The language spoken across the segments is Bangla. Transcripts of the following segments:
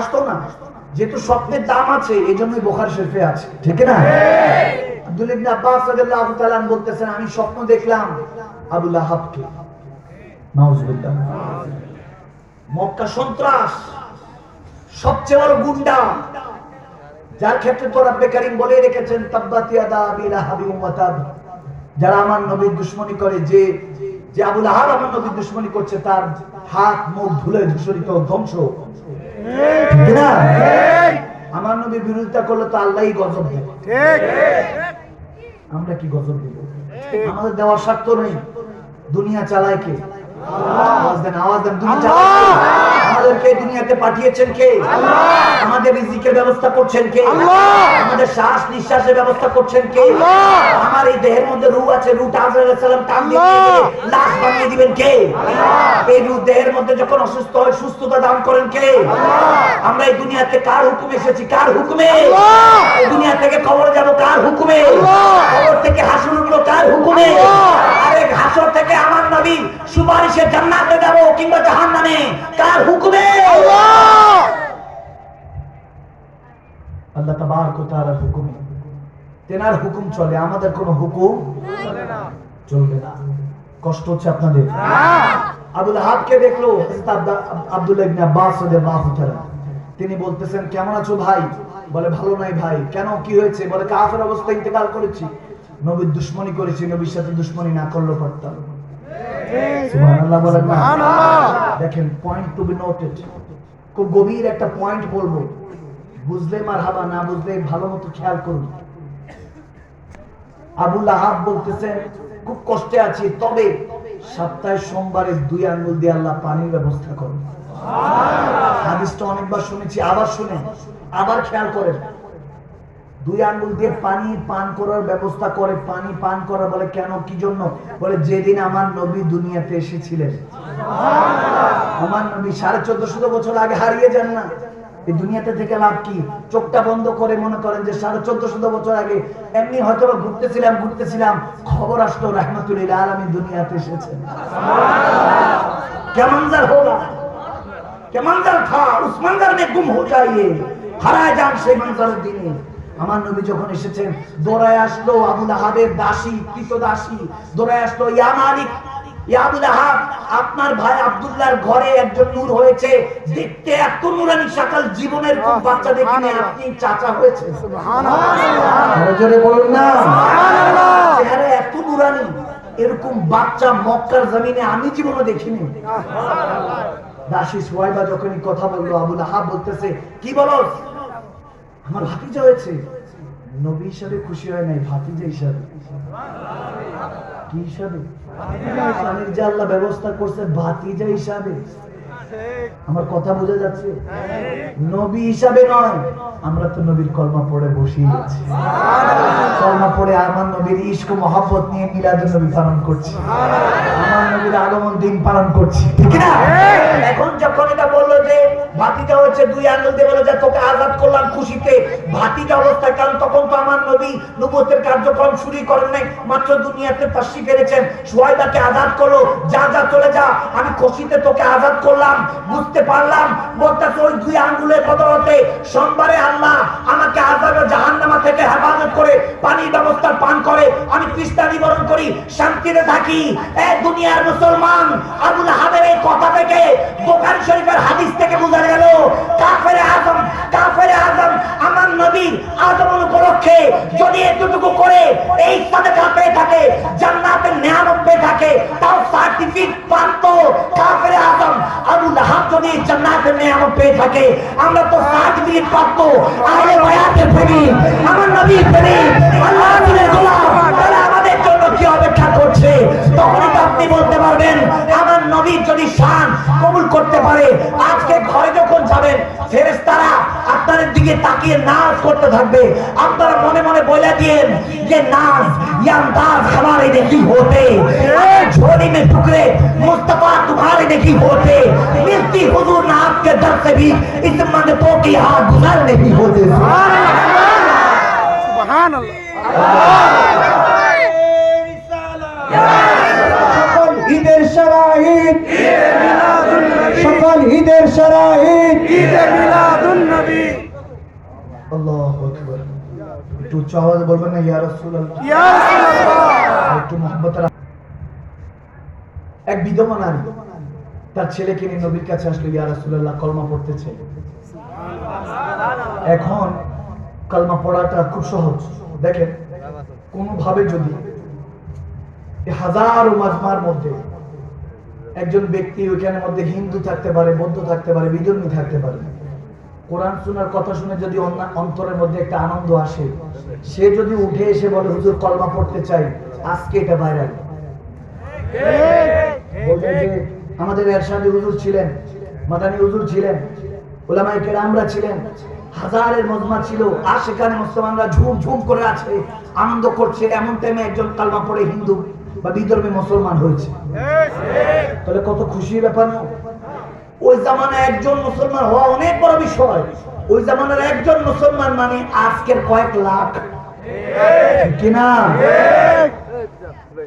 আসতো না। যেহেতু স্বপ্নের দাম আছে এই জন্যই বোখার শরীফে আছে। ঠিক না? আব্দুল ইবনে আব্বাস রাদিয়াল্লাহু তাআলা বলতেছেন, আমি স্বপ্ন দেখলাম নাউজুবিল্লাহ। মক্কা সন্ত্রাস সবচেয়ে বড় গুন্ডা। যার ক্ষেত্রে তো বলে রেখেছেন যারা আমার নবীর দুশ্মনী করে, যে যে আবুল আহাব আমার নবীর দুশ্মনী করছে, তার হাত, মুখ ধুলে ধূসরিত ধ্বংস। ঠিক না? আমার নবীর বিরোধিতা করলে তো আল্লাহই গজব দেবে। আমরা কি গজব দেব? আমাদের দেওয়ার স্বার্থ নেই। দুনিয়া চালায় কে? আওয়াজ দেন আওয়াজ দেন দুনিয়া চালায়? আমাদেরকে দুনিয়াতে পাঠিয়েছেন কে? আমাদের রিজিকের ব্যবস্থা করছেন কে? আমাদের শ্বাস নিঃশ্বাসের ব্যবস্থা করছেন কে? আমার এই দেহের মধ্যে রূহ আছে আজরাইল সালাম টান লাশ বানিয়ে দিবেন কে? এই রূহ দেহের মধ্যে যখন অসুস্থ হয় সুস্থতা দান করেন কে? আমরা এই দুনিয়াতে কার হুকুমে এসেছি? কার হুকুমে? এই দুনিয়া থেকে কবরে যাব কার হুকুমে? কবর থেকে উঠল কার হুকুমে? আরে হাসর থেকে আমার নবী সুপারিশে জান্নাতে যাব কিংবা জাহান্নামে কার হুকুমে। আল্লাহ তাবারক ওয়া তাআলার হুকুমে। তেনার হুকুম চলে আমাদের কোনো হুকুম চলবে না। কষ্ট হচ্ছে আপনাদের। আবুল হাবকে দেখল আব্দুল্লাহ ইবনে আব্বাস রাদিয়াল্লাহু তাআলা। তিনি বলতেছেন কেমন আছো ভাই? বলে ভালো নাই ভাই। কেন? কি হয়েছে? বলে কাফের অবস্থায় ইন্তেকাল করেছি। নবীর দুশ্মনী করেছি নবীর সাথে দুশ্মনী না করলেও পারতাম। সুবহানাল্লাহ বলেন না। দেখেন পয়েন্ট টু বি নোটেড খুব গভীর একটা পয়েন্ট বলব। বুঝলে মারহাবা না বুঝলে ভালো মতো খেয়াল করুন। আবুল আহাব বলতেছেন খুব কষ্টে আছি তবে সপ্তাহে সোমবারে দুই আঙ্গুল দিয়ে আল্লাহ পানির ব্যবস্থা করেন। হাদিসটা অনেকবার শুনেছি আবার শুনে আবার খেয়াল করেন। দুই আঙ্গুল দিয়ে পানি পান করার ব্যবস্থা করে পানি পান করা বলে কেন কি জন্য বলে যেদিন আমার নবী দুনিয়াতে এসেছিলেন আমার নবী সাড়ে চোদ্দশো বছর আগে হারিয়ে যান না এই দুনিয়াতে থেকে লাভ কি চোখটা বন্ধ করে মনে করেন যে সাড়ে চোদ্দশো বছর আগে এমনি হয়তো বা ঘুরতেছিলাম ঘুরতেছিলাম খবর আসলো রহমতুল্লাহ আলমী দুনিয়াতে এসেছেন কেমন যার হোগা क्या मंजर था उस मंजर में गुम हो जाइए হারায় যান সেই মঞ্জরের দিনে আমার নবী যখন এসেছেন দৌড়ায় আসলো আবুল আহাবের দাসী কৃত দাসী। দৌড়ায় আসলো ইয়া মালিক আপনার ভাই আব্দুল্লাহর ঘরে একজন নূর হয়েছে। দেখতে এত নুরানি সকাল জীবনের কোন বাচ্চা দেখিনি আপনি চাচা হয়েছে বলুন না। চেহারা এত নুরানি এরকম বাচ্চা মক্কার জমিনে আমি জীবনে দেখিনি। দাসী সোয়াইবা যখন এই কথা বলল আবুল আহাব বলতেছে কি বলো আমার ভাতিজা হয়েছে। নবী হিসাবে খুশি হয় নাই, ভাতিজা হিসাবে। কি হিসাবে? যে আল্লাহ ব্যবস্থা করছে ভাতিজা হিসাবে। আমার কথা বোঝা যাচ্ছে? নবী হিসাবে নয়, আমরা তো নবীর কলমা পড়ে গেছি কলমা পড়ে আমার নবীর ইস্ক নিয়ে মিলাদ নবী পালন করছি। আমার নবীর আগমন দিন পালন করছি। ঠিক না? এখন যখন এটা বলল যে ভাতিটা হচ্ছে দুই আঙ্গুল দিয়ে বলে, যে তোকে আজাদ করলাম খুশিতে। ভাতিটা অবস্থায় কারণ তখন তো আমার নবী নবুয়তের কার্যক্রম শুরু করেন নাই, মাত্র দুনিয়াতে পাশি পেরেছেন সোয়াইদাকে আজাদ করল যা যা, চলে যা, আমি খুশিতে তোকে আজাদ করলাম, বুঝতে পারলাম। বলতে ওই দুই আঙ্গুলের বদলতে সোমবারে আল্লাহ আমাকে করে, পানির ব্যবস্থা পান করে, আমি তৃষ্ণা নিবারণ করি, শান্তিতে থাকি। এ দুনিয়ার মুসলমান, আবুল হাবের এই কথা থেকে, বোখারি শরীফের হাদিস থেকে বোঝা গেল, কাফের আজম কাফের আজম আমার নবীর আগমন উপলক্ষে যদি এতটুকু করে এই সাদেকা পেয়ে থাকে, জান্নাতের নিয়ামত পেয়ে থাকে, তাও সার্টিফিকেট প্রাপ্ত কাফের আজম আবু লাহাব যদি জান্নাতের নিয়ামত পেয়ে থাকে, আমরা তো সার্টিফিকেট প্রাপ্ত আহলে বায়াতের প্রেমিক আমার নবীর প্রেমিক আল্লাহ নবীর গোলাম। তখনই তো আপনি বলতে পারবেন আমার নবীর যদি শান কবুল করতে পারে আজকে ঘরে যখন যাবেন ফেরেশতারা আপনাদের দিকে তাকিয়ে নাচ করতে থাকবে আপনারা মনে মনে বলে দিয়েন যে নাচ ये अंदाज हमारे नहीं होते अगर झोली में टुकड़े मुस्तफा तुम्हारे नहीं होते मिलती हुजूर ना आपके दर से भी इस मंगतों की हाथ गुजर नहीं होते সুবহান সকল শাহিদ সকল ঈদের সারা ঈদ ঈদে মিলাদুন নবী আল্লাহু আকবার। একটু উচ্চ আওয়াজে বলবেন না ইয়া রাসূলুল্লাহ। ইয়া রাসূলুল্লাহ। আর একটু মহব্বতের এক বিধবা নারী তার ছেলেকে নিয়ে নবীর কাছে আসলো ইয়া রাসূলুল্লাহ কলমা পড়তেছে। এখন কলমা পড়াটা খুব সহজ। দেখেন কোনোভাবে যদি এই হাজারো মাজমার মধ্যে একজন ব্যক্তি ওইখানের মধ্যে হিন্দু থাকতে পারে, বৌদ্ধ থাকতে পারে, বিধর্মী থাকতে পারে। কোরআন শোনার কথা শুনে যদি অন্তরের মধ্যে একটা আনন্দ আসে, সে যদি উঠে এসে বলে, হুজুর, কলমা পড়তে চাই, আজকে এটা ভাইরাল। আমাদের এরশাদি হুজুর ছিলেন, মাদানী হুজুর ছিলেন ওলামাই কেরামরা ছিলেন, হাজারের মজমা ছিল, আর সেখানে মুসলমানরা ঝুম ঝুম করে আছে, আনন্দ করছে, এমন টাইমে একজন কালমা পড়ে হিন্দু বা বিধর্মী মুসলমান হয়েছে। তাহলে কত খুশির ব্যাপার না? ওই জামানায় একজন মুসলমান হওয়া অনেক বড় বিষয়। ওই জামানার একজন মুসলমান মানে আজকের কয়েক লাখ। কিনা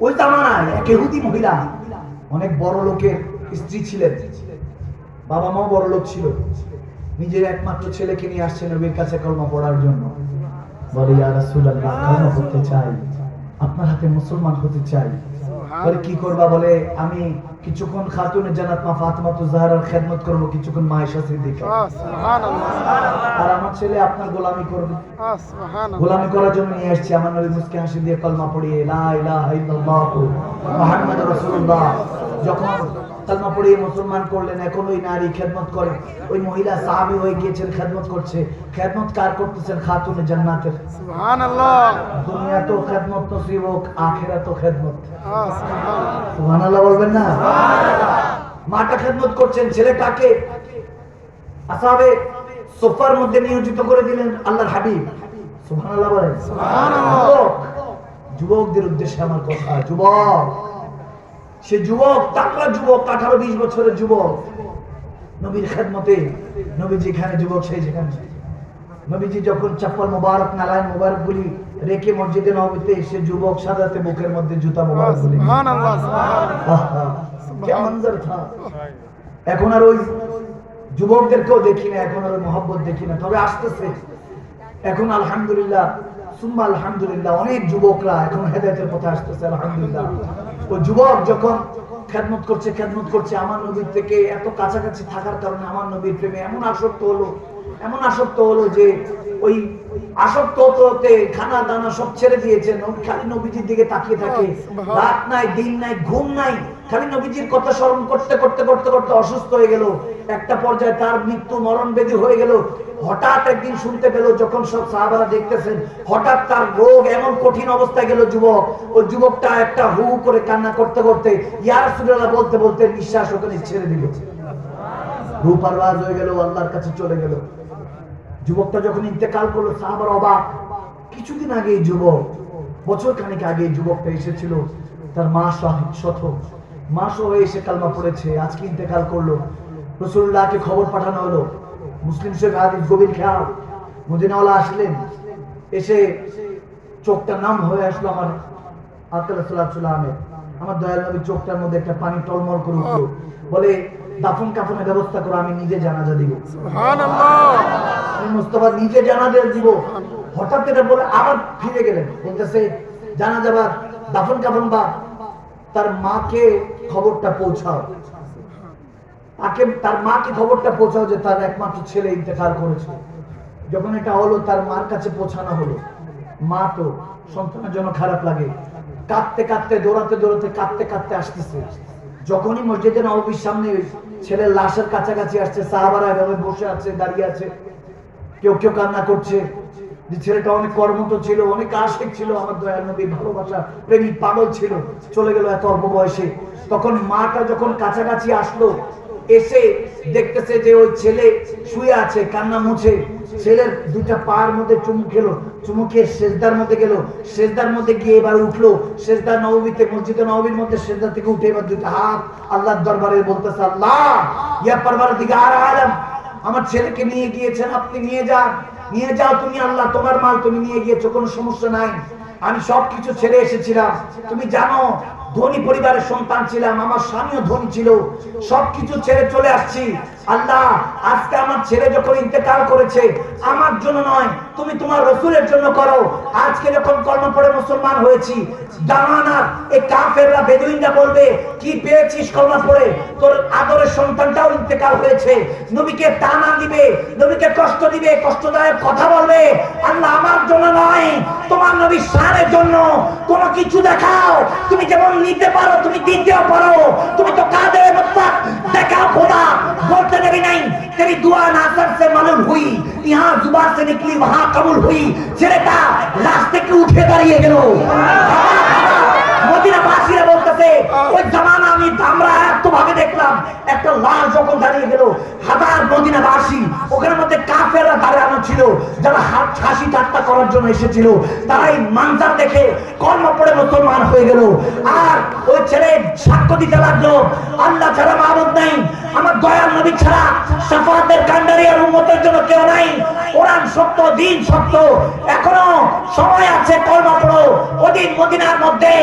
ওই জামানায় এক ইহুদি মহিলা, অনেক বড় লোকের স্ত্রী ছিলেন। বাবা মাও বড় লোক ছিল। নিজের একমাত্র ছেলেকে নিয়ে আসছে নবীর কাছে কলমা পড়ার জন্য। বলে, ইয়া রাসূলুল্লাহ কলমা পড়তে চাই? আপনার হাতে মুসলমান হতে চাই। বলে কি করবা বলে আমি কিছুক্ষণ খাতুনে জানাত মা ফাতেমা তো জাহারার খেদমত করব কিছুক্ষণ মা এসা সিদ্দিকা সুবহানাল্লাহ। আর আমার ছেলে আপনার গোলামি করবে। গোলামি করার জন্য নিয়ে আসছি আমার নবী মুসকে হাসি দিয়ে কলমা পড়িয়ে লা ইলাহা ইল্লাল্লাহ মুহাম্মাদুর রাসূলুল্লাহ। যখন কলমা পড়িয়ে মুসলমান করলেন এখন ওই নারী খেদমত করে। ওই মহিলা সাহাবী হয়ে গিয়েছেন খেদমত করছে। খেদমত কার করতেছেন? খাতুনে জান্নাতের। দুনিয়া তো খেদমত নসিব হোক আখেরা তো খেদমত সুবহানাল্লাহ। বলবেন না? মাটা খেদমত করছেন ছেলেটাকে আসাবে সোফার মধ্যে নিয়োজিত করে দিলেন আল্লাহর হাবিব। সুবহানাল্লাহ বলেন। সুবহানাল্লাহ। যুবকদের উদ্দেশ্যে আমার কথা যুবক। সে যুবক তাকলা যুবক আঠারো বিশ বছরের যুবক। নবীর খেদমতে নবী যেখানে যুবক সেই যেখানে নবীজি যখন চাপ্পল মোবারক নালায় মোবারক গুলি রেখে মসজিদে নবীতে এসে যুবক সাজাতে বুকের মধ্যে জুতা মোবারক গুলি এখন আর ওই যুবকদেরকেও দেখি না এখন আর মহব্বত দেখি না। তবে আসতেছে। এখন আলহামদুলিল্লাহ সুম্মা আলহামদুলিল্লাহ অনেক যুবকরা এখন হেদায়তের পথে আসতেছে আলহামদুলিল্লাহ। ওই যুবক যখন খেদমত করছে খেদমত করছে আমার নবীর থেকে এত কাছাকাছি থাকার কারণে আমার নবীর প্রেমে এমন আসক্ত হলো এমন আসক্ত হলো যে ওই আসক্ত হতে খানা দানা সব ছেড়ে দিয়েছে খালি নবীজির দিকে তাকিয়ে থাকে। রাত নাই দিন নাই ঘুম নাই। খালি নবীজির কথা স্মরণ করতে করতে করতে করতে অসুস্থ হয়ে গেল। একটা পর্যায়ে তার মৃত্যু মরণ বেদি হয়ে গেল। হঠাৎ একদিন শুনতে পেল, যখন সব সাহাবারা দেখতেছেন, হঠাৎ তার রোগ এমন কঠিন অবস্থায় গেল যুবক। ওই যুবকটা একটা হু করে কান্না করতে করতে ইয়ার সুরাল্লাহ বলতে বলতে নিঃশ্বাস ওখানে ছেড়ে দিল। রূপারবাজ হয়ে গেল, আল্লাহর কাছে চলে গেল। যুবকটা যখন ইন্তেকাল করল, সাহাবার অবাক। কিছুদিন আগে যুবক বছর খানিক আগে যুবকটা এসেছিল। তার মা সহ- সথ মা সহ এসে কালমা পড়েছে আজকে ইন্তেকাল করল। রসুল্লাহকে খবর পাঠানো হলো। মুসলিম শেখ হাদিস গভীর খেয়াল। মদিনাওয়ালা আসলেন। এসে চোখটা নাম হয়ে আসলো আমার আমের আমার দয়াল নবীর চোখটার মধ্যে একটা পানি টলমল করে উঠল। বলে দাফন কাফনের ব্যবস্থা করো আমি নিজে জানাজা দিব। আমি মুস্তফা নিজে জানাজা দিব। হঠাৎ এটা বলে আবার ফিরে গেলেন। বলতেছে জানা যাবার দাফন কাফন বা তার মাকে খবরটা পৌঁছাও। তাকে, তার মাকে খবরটা পৌঁছাও যে তার একমাত্র ছেলে ইন্তেকাল করেছে? যখন এটা হলো, তার মার কাছে পৌঁছানো হলো। মা তো সন্তানের জন্য খারাপ লাগে। কাঁদতে কাঁদতে, দৌড়াতে দৌড়াতে, কাঁদতে কাঁদতে আসতেছে। যখনই মসজিদে নবীর সামনে ছেলের লাশের কাছাকাছি আসছে, সাহাবারা এভাবে বসে আছে, দাঁড়িয়ে আছে। কেউ কেউ কান্না করছে। যে ছেলেটা অনেক কর্মত ছিল, অনেক আশেক ছিল, আমার দয়াল নবী ভালোবাসা, প্রেমিক পাগল ছিল, চলে গেল এত অল্প বয়সে। তখন মাটা যখন কাছাকাছি আসলো, এসে দেখতেছে যে ওই ছেলে শুয়ে আছে, কান্না মুছে। ছেলের দুইটা পার মধ্যে চুমু খেলো, চুমু খেয়ে শেষদার মধ্যে গেল। শেষদার মধ্যে গিয়ে এবার উঠল। শেষদার নবমীতে মসজিদে নবীর মধ্যে শেষদা থেকে উঠে এবার দুইটা হাত আল্লাহর দরবারে বলতেছে, আল্লাহ, ইয়া পারবার দিকে আর আলম, আমার ছেলেকে নিয়ে গিয়েছেন, আপনি নিয়ে যান। নিয়ে যাও তুমি আল্লাহ, তোমার মাল তুমি নিয়ে গিয়েছো, কোনো সমস্যা নাই। আমি সবকিছু ছেড়ে এসেছিলাম। তুমি জানো ধনী পরিবারের সন্তান ছিলাম, আমার স্বামীও ধনী ছিল। সবকিছু ছেড়ে চলে আসছি। আল্লাহ, আজকে আমার ছেলে যখন ইন্তেকাল করেছে, আমার জন্য নয়, তুমি তোমার রসুলের জন্য করো। আজকে যখন কর্ম পড়ে মুসলমান হয়েছি এই কাফেররা, বেদুইনরা বলবে, কি পেয়েছিস কর্ম পড়ে তোর আদরের সন্তানটাও ইন্তেকাল হয়েছে। নবীকে টানা দিবে, নবীকে কষ্ট দিবে, কষ্টদায়ক কথা বলবে। তোমার নবীর সারের জন্য কোনো কিছু দেখাও তুমি যেমন নিতে পারো তুমি দিতেও পারো তুমি তো কাদের মুত্তাক দেখাও খোদা बोलते नबी नहीं तेरी दुआ नासर से मालूम हुई यहाँ जुबान से निकली वहां कबूल हुई ছেলেটা রাস্তে কে উঠে দাঁড়িয়ে গেল মদিনা বাসীরা বলতেছে ওই জামানা আমি আমরা এত ভাবে দেখলাম একটা যখন দাঁড়িয়ে গেল, হাজার ওখানের মধ্যে দাঁড়ানো ছিল, যারা হাসি ঠাট্টা করার জন্য এসেছিল তারা এই মানজার দেখে কর্ম পড়ে মুসলমান হয়ে গেল। আর ওই ছেলে সাক্ষ্য দিতে লাগল, আল্লাহ ছাড়া নাই, আমার দয়াল নবী ছাড়া সাফাতের উম্মতের জন্য কেউ নাই, কোরআন সত্য, দিন সত্য, এখনও সময় আছে, কলমা পড়ো। ওদিন মদিনার মধ্যে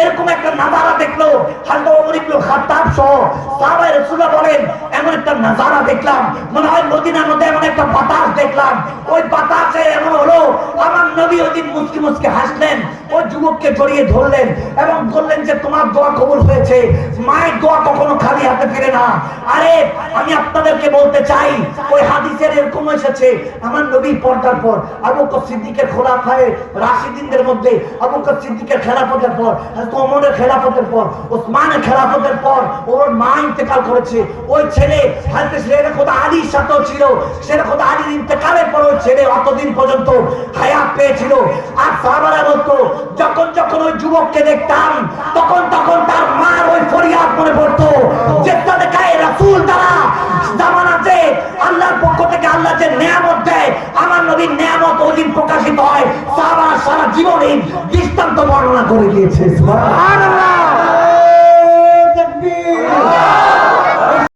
এরকম একটা নাজারা দেখল। হালকা ওমর ইবনে খাত্তাব সহ সাহাবায়ে রাসূলুল্লাহ বলেন, এমন একটা নাজারা দেখলাম। মনে হয় মদিনার মধ্যে এমন একটা বাতাস দেখলাম। ওই বাতাসে এমন হলো, আমার নবী ওদিন মুচকি মুচকি হাসলেন। ওই যুবককে জড়িয়ে ধরলেন এবং বললেন যে, তোমার দোয়া কবুল হয়েছে। মায়ের দোয়া কখনো খালি হাতে ফিরে না। আরে, আমি আপনাদেরকে বলতে চাই, ওই হাদিসের এরকম এসেছে, আমার নবী পর্দার পর, আবু সিদ্দিকের খোলাফায়ে রাশিদিনদের মধ্যে, আবু সিদ্দিকের খেলাফতের পর ওমরের খেলাফতের পর, ওসমানের খেলাফতের পর, ওর মা ইন্তেকাল করেছে। ওই ছেলে হযরত শেরে খোদা আলীর সাথেও ছিল শেরে খোদা আলীর ইন্তেকালের পর ওই ছেলে অতদিন পর্যন্ত হায়াত পেয়েছিল। আর সাহাবারা হতো যখন যখন ওই যুবককে দেখতাম তখন তখন তার মার ওই ফরিয়াদ মনে পড়তো। যে রাসুল তারা আল্লাহর পক্ষ থেকে আল্লাহ যে নিয়ামত দেয় আমার নবীর নিয়ামত ওদিন প্রকাশিত হয়। সারা সারা জীবনে দৃষ্টান্ত বর্ণনা করে দিয়েছে। সুবহানাল্লাহ।